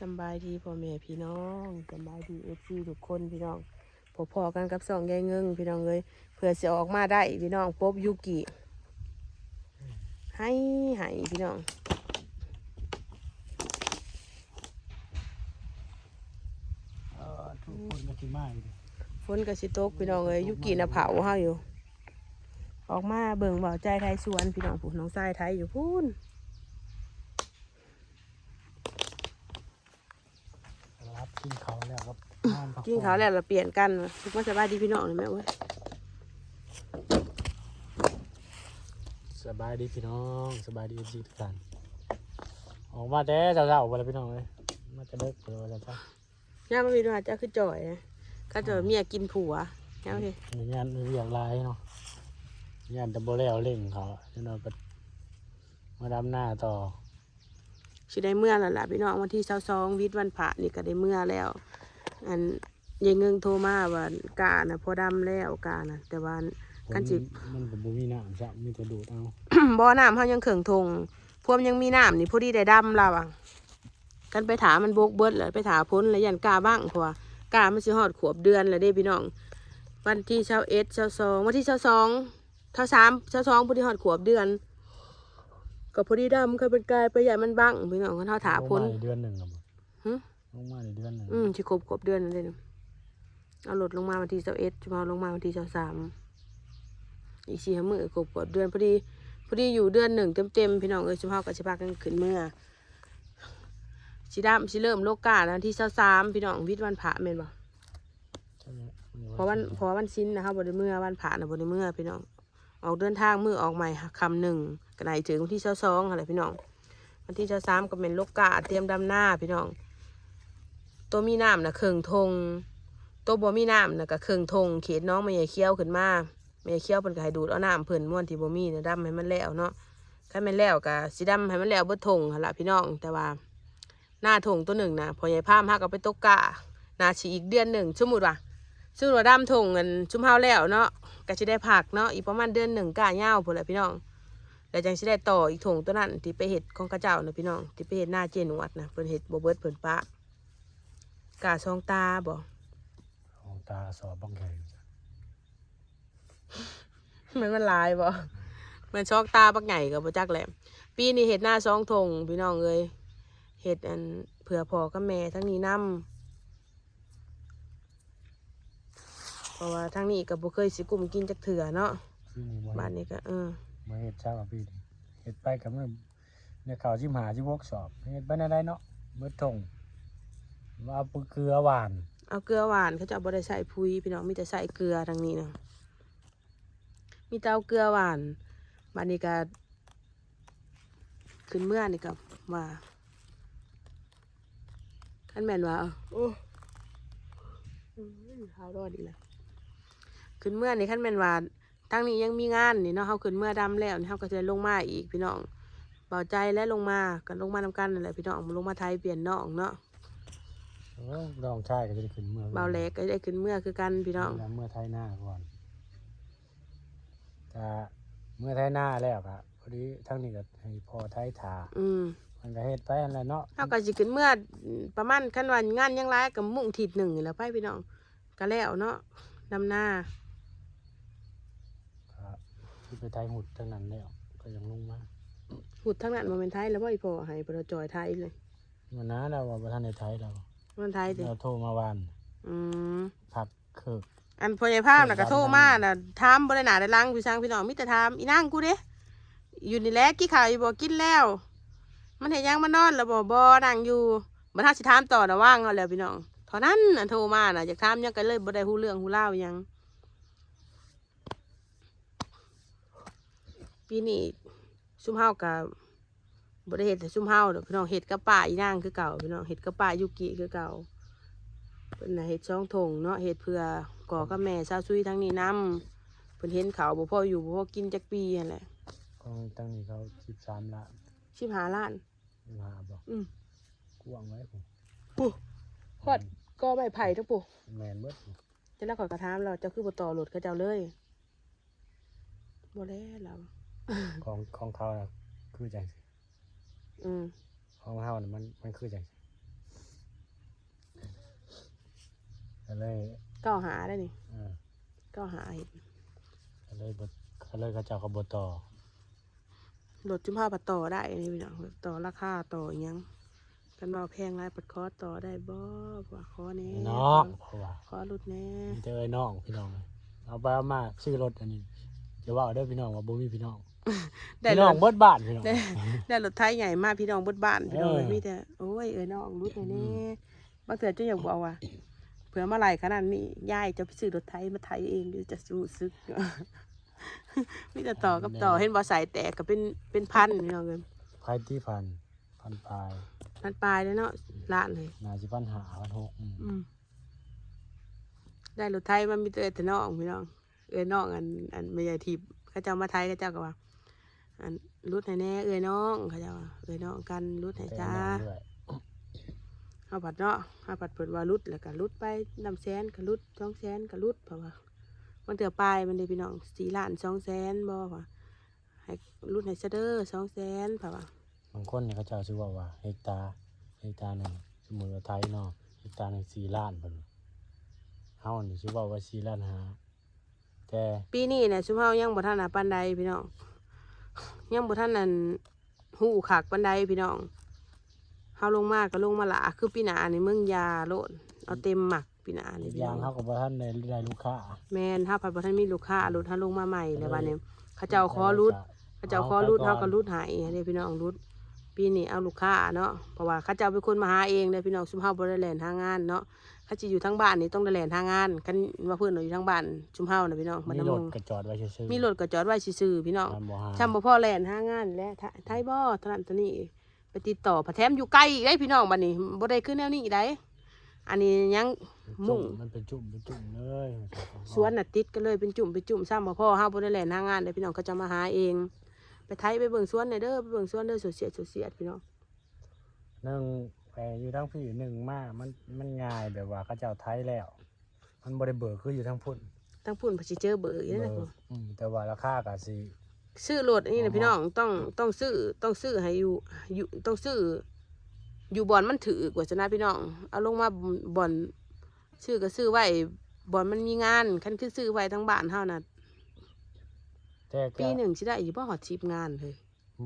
สำบายดีพ่อแม่พี่น้องสำบายดีเอฟซีทุกคนพี่น้องพอพอๆกันกับสองยายเงิงพี่น้องเลยเพื่อจะออกมาได้พี่น้องพบยุกิให้ให้พี่น้องเอ่อทุกคนก็สิมาอยู่ดิฝนกับสิตกพี่น้องเลยยุกิน่ะเผาเฮาอยู่ ออกมาเบิ่งเบาใจไทยสวนพี่น้องผู้น้องทรายไทยอยู่พูน รับ กินเขาวแล้วครับนอนพักินข้าวแล้วเราเปลี่ยนกันทุกมาสบายดีพี่น้องเลยแม่เว้ยสบายดีพี่น้องสบายดีพี่ทุกท่านออกมาแต่เช้าๆไปแล้วพี่น้องเลยมาจะเลิกไปแล้วจ้ะย่ามาพี่น้องเจ้าคือจ่อยนะก็จ่อยเมียกินผัวย่ามาพี่มีงานมีเรียกหลายเนาะงานแต่บ่แล้วเร่งเขาจะนอนไปมาดำหน้าต่อ สิได้เมื่อแล้วล่ะพี่น้องวันที่เช้าซองวิทย์วันพระนี่ก็ได้เมื่อแล้ว อันยายเงิงโทรมาว่ากาน่ะพอดำแล้วกาน่ะแต่ว่ากันจิมันก็บ่มีน้ำจ้ะมีแต่ดูดเอา บ่อน้ำเฮายังเขิงทงพวมยังมีน้ำนี่พอดีได้ดำแล้วอะกันไปถามมันบกเบิดเลยไปถามพ้นแล้วยันกาบ้างเพราะว่ากามันสิฮอดขวบเดือนแล้วเด้พี่น้อง วันที่เช้าเอ็ดเช้าสองวันที่เช้าสองเช้าสามเช้าสองพอดีฮอดขวบเดือน ก็พอดีดำเคยเป็นกายไปใหญ่มันบ้างพี่น้องเขาเท่าถาพ้นลงมาในเดือนหนึ่งครับหึลงมาในเดือนหนึ่งอืมชิครบครบเดือนนั่นเลยเอารถลงมาวันที่เช้าเอ็ดจะมาลงมาวันที่เช้าสามอีกสี่ห้ามื้อครบกว่าเดือนพอดีพอดีอยู่เดือนหนึ่งเต็มเต็มๆพี่น้องเอ้ยชิพากับชิพากันขึ้นเมื่อชิดำชิเริ่มโลกาแล้วที่เช้าสามพี่น้องวิทย์วันพระเมนบ่ใช่ไหมเพราะวันเพราะวันชิ้นนะครับบริเมื่อวันผ่านนะบริเมื่อพี่น้อง ออกเดินทางมือออกใหม่คำหนึ่งก็ไหนถึงวันที่เช้าสองอะไรพี่น้อง วันที่เช้าสามก็เป็นโลกกาเตรียมดำหน้าพี่น้อง ตัวมีน้ำนะเคืองทง ตัวบ่มีน้ำนะก็เคืองทง เขตน้องไม่ใหญ่เคี้ยวขึ้นมาไม่ใหญ่เคี้ยวเป็นก็ให้ดูดเอาน้ำเพิ่นม้วนที่บ่มีนะดำให้มันแล้วเนาะถ้ามันแล้วก็สิดำให้มันแล้วเบิดทงละพี่น้อง แต่ว่าหน้าทงตัวหนึ่งนะพอใหญ่พามฮักก็ไปตกกานาชีอีกเดือนหนึ่งสมมุติว่า ซึ่งว่าดำทงเงินชุ่มเฮาแล้วเนาะก็จะได้ผักเนาะอีกประมาณเดือนหนึ่งก้าเงาวพุ่นแหละพี่น้องแล้วจังสิได้ต่ออีกถงตัวนั้นที่ไปเห็ดของเข้าเจ้านะพี่น้องที่ไปเห็ดหน้าเจนวดนะเพิ่นเห็ดบ่เบิดเพิ่นปะกาซองตาบ่ของตาสอบบังใหญ่จ้ะมันมันหลายบ่มันชอกตาบักใหญ่กับบ่จักแหละปีนี้เห็ดหน้าซองทงพี่น้องเอ้ยเห็ดอันเผื่อพ่อกับแม่ทั้งนี้นํเราะว่าทั้งนี้ก็บ่เคยสิกุมกินจักเถื่อเนาะที่นี่บ่บ้านนี้ก็เออมาเฮ็ดเช้ากับพี่นี่เฮ็ดไปกับมือเนี่ยข่าวชิมหาชิวกสอบเฮ็ดไปได้เนาะเบิดทงว่าเอาเกลือหวานเอาเกลือหวานเขาจะเอาบ่ได้ใส่พุยพี่น้องมีแต่ใส่เกลือทางนี้นะมีแต่เอาเกลือหวานบานนี้ก็ขึ้นเมื่อนี่ก็ว่าขั้นแม่นว่าโอ้อืมเท้ารอดอีกแล้ว ขึ้นเมื่อนี่ขั้นแม่นว่าทั้งนี้ยังมีงานนี่เนาะเขาขึ้นเมื่อดำแล้วนี่เขาก็จะลงมาอีกพี่น้องเบาใจและลงมากันลงมานำกันนั่นแหละพี่น้องลงมาไทยเปลี่ยนน้องเนาะโอ้ดองชายก็จะได้ขึ้นเมื่อเบาแหลกก็ได้ขึ้นเมื่อคือกันพี่น้องแล้วเมื่อไทยหน้าก่อนถ้าเมื่อไทยหน้าแล้วก็พอดีทั้งนี้ก็ให้พอไทยถาอืมมันก็เฮ็ดไปอันแหละเนาะเอาก็สิขึ้นเมื่อประมาณขั้นวันงานยังไรกับมุ่งทิศหนึ่งนี่แหล้วไปพี่น้องก็แล้วเนาะดำหน้าก็ ที่ไปไทยหุดทั้งนั้นแล้วก็ยังลงมาหุดทั้งนั้นโมเมนไทยแล้วบ่อีพอให้ประจอยไทยเลยมันน้าเราว่าบ่ทันในไทยเรามันไทยเด้เราโทรมาวานอืมพักเคิกอันพอใหญ่ภาพน่ะก็โทรมาน่ะถามบ่ได้หนาได้หลังพี่ช้างพี่น้องมีแต่ถามอีนางกูเด้อยู่นี่แหละกี่ข่าวอยู่บ่กินแล้ว มันเห็นยังมานอนแล้วบ่บ่นั่งอยู่บ่ทันสิถามต่อน่ะว่างเอาแล้วพี่น้องเท่านั้นน่ะโทรมาน่ะอยากถามหยังก็เลยบ่ได้ฮู้เรื่องฮู้ราวหยัง ปีนี้ซุ่มเฮากับบริเฮ็ดแต่ซุ่มเฮาเด้อพี่น้องเฮ็ดกับป้าอีนางคือเก่าพี่น้องเฮ็ดกับป้ายุกิคือเก่าเพิ่นน่ะเฮ็ดช่องทงเนาะเฮ็ดเพื่อก่อกับแม่ซาวซุยทั้งนี้นํเพิ่นเห็นเขาวบ่พออยู่บ่พอกินจักปีนั่นแหละของตั้งนี้เขา13ล้าน15ล้านมาบ่อืมกว้างไว้ผมปุ๊ฮอดก็ใบไผ่ทั้งปุ๊แม่นเบิดจะแล้วขอยกระถามเราเจ้าคือบ่ต่อรถเขาเจ้าเลยบ่แล้วเรา ของของเขาน่ะคือจังซี่อืมของเฮาน่ะมันมันคือจังซี่ก็เลยเก้าหาได้นี่เออเก้าหาเห็ดก็เลยบ่ก็เลยเขาเจ้าก็บ่ต่อรถจุมพาปัดต่อได้นี่พี่น้องต่อราคาต่ออิหยังกันว่าแพงไรปัดคอต่อได้บ่ว่าคอแนี้น้องเพราะว่าคอรุดแน่มีแต่เอ้ยน้องพี่น้องเลยเอาไปเอามาชื่อรถอันนี้อย่าว่าเด้อพี่น้องว่าบ่มีพี่น้อง ได้พี่รน้องถเบิดบ้านพี่น้อง ได้ได้รถไทยใหญ่มากพี่น้องเบดบ้านพี่น้องเออ มีแต่โอ้ยเอ้ยน้องรุดแน่แน่บางเถื่อเจ้าอยากบอกว่าเผื่อมาไหลขนาดนี้ยายจะไปซื้อรถไทยมาไทยเองเดี๋ยวจะสู้ซึกมีแต่ต่อกับต่อเห็นบ่ใส่แตกก็เป็นเป็นพันพี่น้องเลยภายที่พันพันปลายพันปลายเลยเนาะละเลยน่าสิพันหาพันหกอืมอืมได้รถไทยมันมีแต่แต่น้องพี่น้องเอ้ยน้องอันอันไม่ใหญ่ทิพย์เขาเจ้ามาไทยเขาเจ้าก็ว่า อันรุดให้แน่เอ้ยน้องเขาเจ้าว่าเอ้ยน้องกันรุดให้แต่จ้าน้องด้วยเฮาผัดเนาะเฮาผัดเปิดว่ารุดแล้วก็รุดไปนำแสนก็รุดสองแสนก็รุดเพราะว่า มันเถื่อปลายมันได้พี่น้องสี่ล้านสองแสนบ่ว่าให้รุดให้เสะเด้อสองแสนเพราะว่าบางคนเนี่ยเขาเจ้าชื่อว่าว่าเฮกตาร์เฮกตาร์หนึ่งสมมุติว่าไทยเนาะเฮกตาร์หนึ่งสี่ล้านเพิ่นเฮานี่ชื่อว่าว่าสี่ล้านห้าแต่ปีนี้เนี่ยชุมเฮายังบ่ทันน่ะปานใดพี่น้อง ยังบ่ทันนั่นฮู้คักปานใดพี่น้องเฮาลงมาก็ลงมาหละคือปีหน้านี่เมืองยาโลดเอาเต็มหมักปีหน้านี่อีกพี่อย่าน้งองเฮาก็บ่ทันได้ได้ลูกค้าแม่นเฮาผัดบ่ทันมีลูกค้ารถเฮาลงมาใหม่แล้วบัดนี้เขาเจ้าขอรุดเขาเจ้าขอรุดเฮาก็รุดให้เด้พี่น้องรุดปีนี้เอาลูกค้าเนาะเพราะว่าเขาเจ้าเป็นคนมาหาเองเด้พี่น้องชุมเฮาบ่ได้แล่นหางานเนาะเขาสิอยู่ทั้งบ้านนี่ต้องได้แล่นหางานกันว่าเพิ่นอยู่ทั้งบ้านชุมเฮาน่ะพี่น้องมันมีน้ำรมึถงกระจอดไว้ซื่อๆมีรถก็จอดไว้ซื่อๆพี่น้องตามบ่หาช่ำบ่พอแล่นหางานและไทไทยบ่เท่านั้นเท่านี้ไปติดต่อพะแถมอยู่ไกลอีกได้พี่น้องบัดนี้บ่ได้ขึ้นแนวนี้อีกได้อันนี้ยังมุ่งมันเป็นจุ่มเป็นจุ่มเลยสวนน่ะติดกันเลยเป็นจุ่มเป็นจุ่มซ้ำบ่พ่อเฮาบ่ได้แล่นหางานเด้พี่น้องเขาจะมาหาเอง ไปไทยไปเบิ่งสวนหน่อยเด้อไปเบิ่งสวนเด้อสุดเสียดสุดเสียดพี่น้องหนึ่ง ไปอยู่ทั้งพี่หนึ่งมามันมันง่ายแบบว่าเขาเจ้าไทยแล้ว มันบ่ได้เบิกคืออยู่ทั้งพุ่นทั้งพุ่นพอสิเจอเบอร์อีกเบินะกอืมแต่ว่าราคาก็สิซื้อรถอันนี้นะพี่น้องต้องต้องซื้อต้องซื้อให้อยู่อยู่ต้องซื้อ อยู่บ่อนมันถือกว่าจะนะพี่น้อง เอาลงมาบ่อนซื้อก็ซื้อไว้บ่อนมันมีงานคันคือซื้อไว้ทั้งบ้านเฮาน่ะแต่ก็ปีหนึ่งสิได้อยู่บ่ฮอด10งานเลย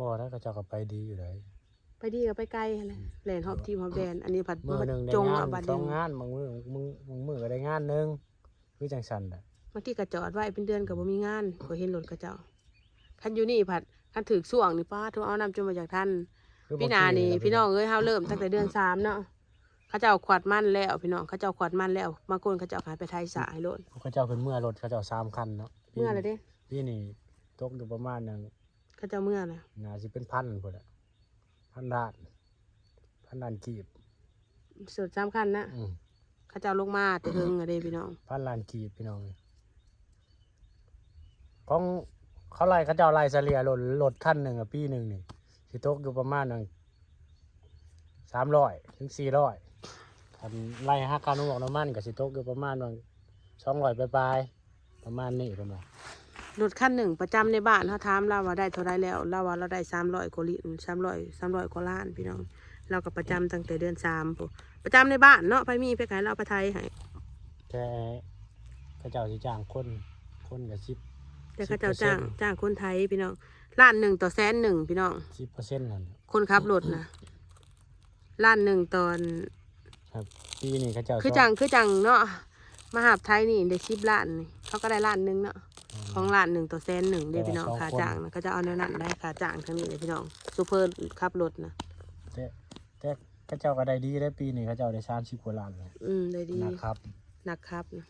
บ่ถ้าเขาเจ้าก็ไปดีอยู่เลย ไปดีก็ไปไกลหั่นแหละแล่นฮอบทีมฮอบแดน อันนี้ผัดมือหนึ่งได้จงงาเอานบัดสเดีอยงงานบางมือมึงมึงมือก็ได้งานหนึ่งคือจังสันน่ะบางทีก็จอดไว้เป็นเดือนก็บ่มีงานก็เห็นรถกระเจ้าคันอยู่นี่ผัดคันถึกส่วงนี่ป้าโทรเอานำจนมาจากท่านคือบงพี่นานี่ทีพี่น้องเอ้ยเฮาเริ่มตั้งแต่เดือนสามเนาะเขาเจ้าขวัดมันแล้วพี่น้องเขาเจ้าขวัดมันแล้วบางคนเขาเจ้าขายไปไทยสายโลดเขาเจ้าเป็นเมื่อรถเขาเจ้าสามคันเนาะเมื่อไรเด้พี่นี่ตกอยู่ประมาณหนึงเขาเจ้าเมื่อนะน่าสิเป็นพันพุ่นอะ พันด้านพันด้านกีบสุดสำคัญนะอืมเขาเจ้าลงมาแต่เฮิงอะเด้พี่น้องพันล้านกีบพี่น้องของเขาไล่เขาเจ้าไล่เฉลี่ยรถรถคันหนึ่งอะปีหนึ่งนี่สิตกอยู่ประมาณหนึ่งสามร้อยถึงสี่ร้อยคันไล่ห้าคันหัวน้ำมันก็สิตกอยู่ประมาณว่าสองร้อยปลายๆประมาณนี้ประมาณ รถคันหนึ่งประจำในบ้านเขาถามเราว่าได้เท่าไรแล้วเราว่าเราได้สามร้อยกว่าลิตรสามร้อยสามร้อยกว่าล้านพี่น้อง เราก็ประจำตั้งแต่เดือนสามปุ๊บประจำในบ้านเนาะไปมีไปขายเราไปไทยให้แต่เขาเจ้าสิจ้างคนคนกับสิบแต่เขาเจ้าจ้างจ้างคนไทยพี่น้องล้านหนึ่งต่อแสนหนึ่งพี่น้องสิบเปอร์เซ็นต์นั่นคนขับรถนะล้านหนึ่งตอนครับปีนี้เขาเจ้าคือจังคือจังเนาะมหาบไทยนี่ได้สิบล้านนี่เขาก็ได้ล้านหนึ่งเนาะ ของล้านหนึ่งต่อแสนหนึ่งเด้พี่น้องขาจ้างนะก็จะเอาแนวนั้นได้ขาจ้างทั้งนี้เลยพี่น้องซูเปอร์ขับรถนะแต่แต่เขาเจ้าก็ได้ดีได้ปีนี้เขาเจ้าได้สามสิบกว่าล้านเลยอืมได้ดีนะครับหนักครับนะ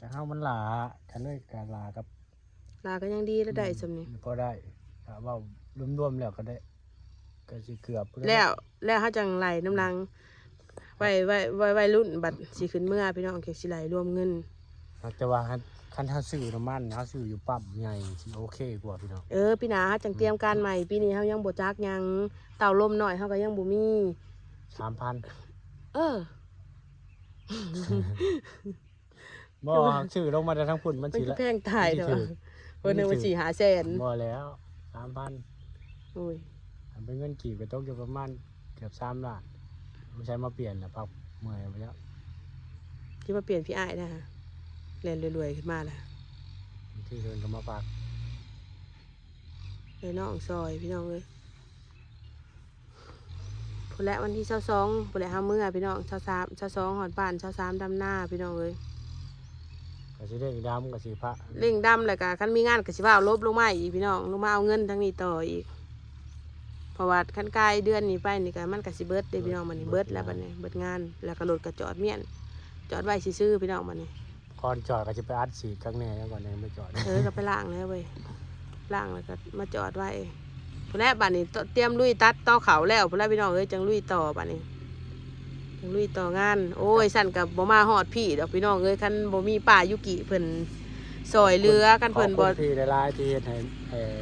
จะเข้ามันหลากันด้วยการลากับลาก็ยังดีแล้วได้สำนี้พอได้ถ้าว่ารวมๆแล้วก็ได้ ก็สิเกือบแล้วแล้วเขาจังไหลน้ำลังไว้ไว้ไว้ไว้รุ่นบัตรสีขึ้นเมื่อพี่น้องเก็บสิไหลรวมเงินแต่ว่า คันถ้าซื้อน้ำมันเขาซื้ออยู่ปั๊มใหญ่สิโอเคกว่าพี่น้องเออพี่หนาเขาจังเตรียมการใหม่ปีนี้เขายังบ่จักหยังเต่าลมหน่อยเขาก็ยังบ่มีสามพันเออบ่ซื้อลงมาได้ทั้งพุ่นมันมันสิก็ละแพงตายมันเด้สิอถือคนหนึ่งมันสี่หาแสนบ่แล้วสามพันโอ้ยทำเป็นเงินกี่ก็ตกอยู่ประมาณเกือบสามล้านไม่ใช้มาเปลี่ยนแล้วปักเมื่อยไปแล้วที่มาเปลี่ยนพี่อ้ายนะฮะ เล่นรวยๆขึ้นมาแล้วที่เดินก็มาฝากเลยน้องซอยพี่น้องเลยพอและวันที่เช้าสองพอและห้ามื้อพี่น้องเช้าสามเช้าสองหอดบ้านเช้าสามดำหน้าพี่น้องเลยก็สิเด้งดำก็สิพระเร่งดำเลยกะคันมีงานก็สิว่าเอาลบลงมาอีกพี่น้องลงมาเอาเงินทั้งนี้ต่ออีกเพราะว่าคันกายเดือนนี้ไปนี่ก็มันก็สิเบิดเด้พี่น้องมันนี่เบิดแล้วบัดนี้เบิดงานแล้วก็รถก็จอดเมียนจอดไว้ซื่อๆพี่น้องมันนี่ ก่อนจอดก็สิไปอัดสีข้างในแล้วก่อนยังไม่จอดเออก็ไปล้างแล้วเว้ยล้างแล้วก็มาจอดไว้พอแล้วบัดนี้เตรียมลุยตัดต่อเขาแล้วพอแล้วพี่น้องเอ้ยจังลุยต่อบัดนี้จังลุยต่องาน โอ้ยสั่นกับบ่มาฮอดพี่ดอกพี่น้องเอ้ยคันบ่มีป้ายุกิเพิ่นซอยเรือกันเพิ่นบ่ขอบคุณที่ได้รายที่เฮ็ดให้เอ่อ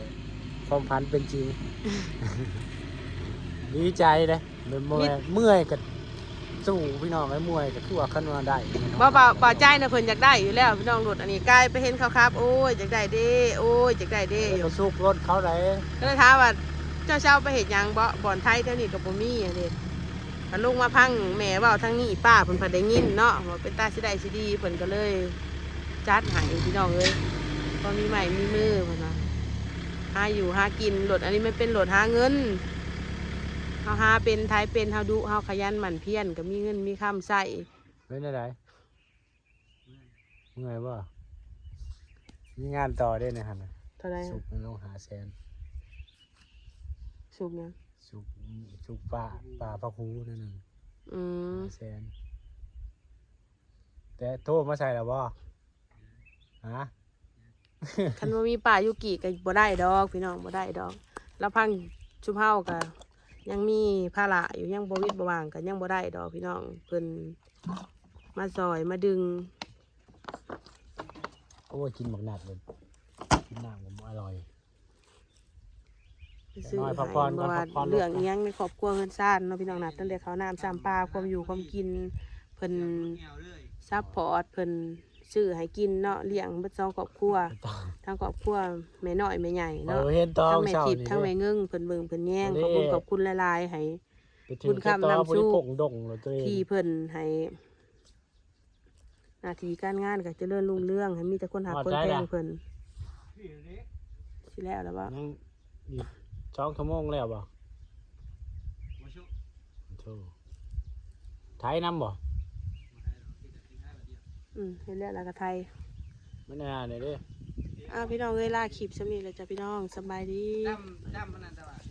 ความพันเป็นจริงดีใจเลยเป็นเมื่อยเมื่อยก็ สู้พี่น้องไอ้เมื่อยก็คือว่าคันว่าได้บ่บ่บ่ใจนะเพิ่นอยากได้อยู่แล้วพี่น้องรถอันนี้กลายไปเห็นเขาครับ โอ้ยอยากได้เด้โอ้ยอยากได้เด้อเดี๋ยู่ยวสุกรถเขาไหนก็เลยถามว่าเจ้าเช้าไปเฮ็ดหยังบ่บ่อนไทยเท่านี้ก็บ่มีอะเด้พอลงมาพังแม่เว้าทางนี้ป้าเพิ่นพอได้ยินเนาะว่าเป็นตาสิได้สิดีเพิ่นก็เลยจัดให้พี่น้องเอ้ยพอมีใหม่มีมือเพิ่นว่าหาอยู่หากินรถอันนี้มันเป็นรถหาเงินเฮาหาเป็นไทยเป็นเฮาดุเฮาขยันหมั่นเพียรก็มีเงินมีคำใช้เป็นอะไรเมื่อยบ่มีงานต่อได้นะฮะเท่าไหร่สุกมันต้องหาแสนสุกหยังสุกสุกป่าป่าพระคูนั่นนึงอืมหาแสนแต่โทษมาใส่แล้วบ่ฮะคันว่ามีป่ายุกิก็บ่ได้ดอก พี่น้องบ่ได้ดอก แล้วพังชุมเฮาก็ ยังมีภาระอยู่ยังบ่วิดบ่ว่างก็ยังบ่ได้ดอกพี่น้องเพิ่นมาซอยมาดึงโอ้ยกินหมักหนักเลยกินหนักผมอร่อย ซื้อน้อยพัให้กผ่อนก่บ่อนว่าพักผ่อนเรื่องอิหยังในครอบครัวเงินซ่านเนาะพี่น้องนัดตั้งแต่เขาวน้ำซ้ำปลาความอยู่ความกินเพิ่นซัพพอร์ตเพิ่น ซื้อให้กินเนาะเลี้ยงเบิดสองครอบครัวทั้งครอบครัวแม่น้อยแม่ใหญ่เอเนาะอเห็นตอทั้งงแม่เช้าทิพย์นี่ทั้งเด้แม่เงิงเพิ่นเบิ่งเพิ่นแย่งนี่ขอบคุณขอบคุณหลายๆให้ไปถึงบุญคำต่อนำสู้บริโภคดงเลยตัวเองที่เพิ่นให้หน้าที่การงานก็เจริญรุ่งเรื่องให้มีแต่คนหักคนแพงเพิ่นสิแล้วแล้วว่ายังอีกสองชั่วโมงแล้วบ่โธ่ไทยน้ำบ่ อืมเฮ็ดแล้วแล้วก็ไทยไม่น่าเนี่ยเด้อ้าวพี่น้องเอ้ยลาคลิปสำนี้แล้วจ้ะพี่น้องสำบายดี ดำดำมันนั่นแต่ว่า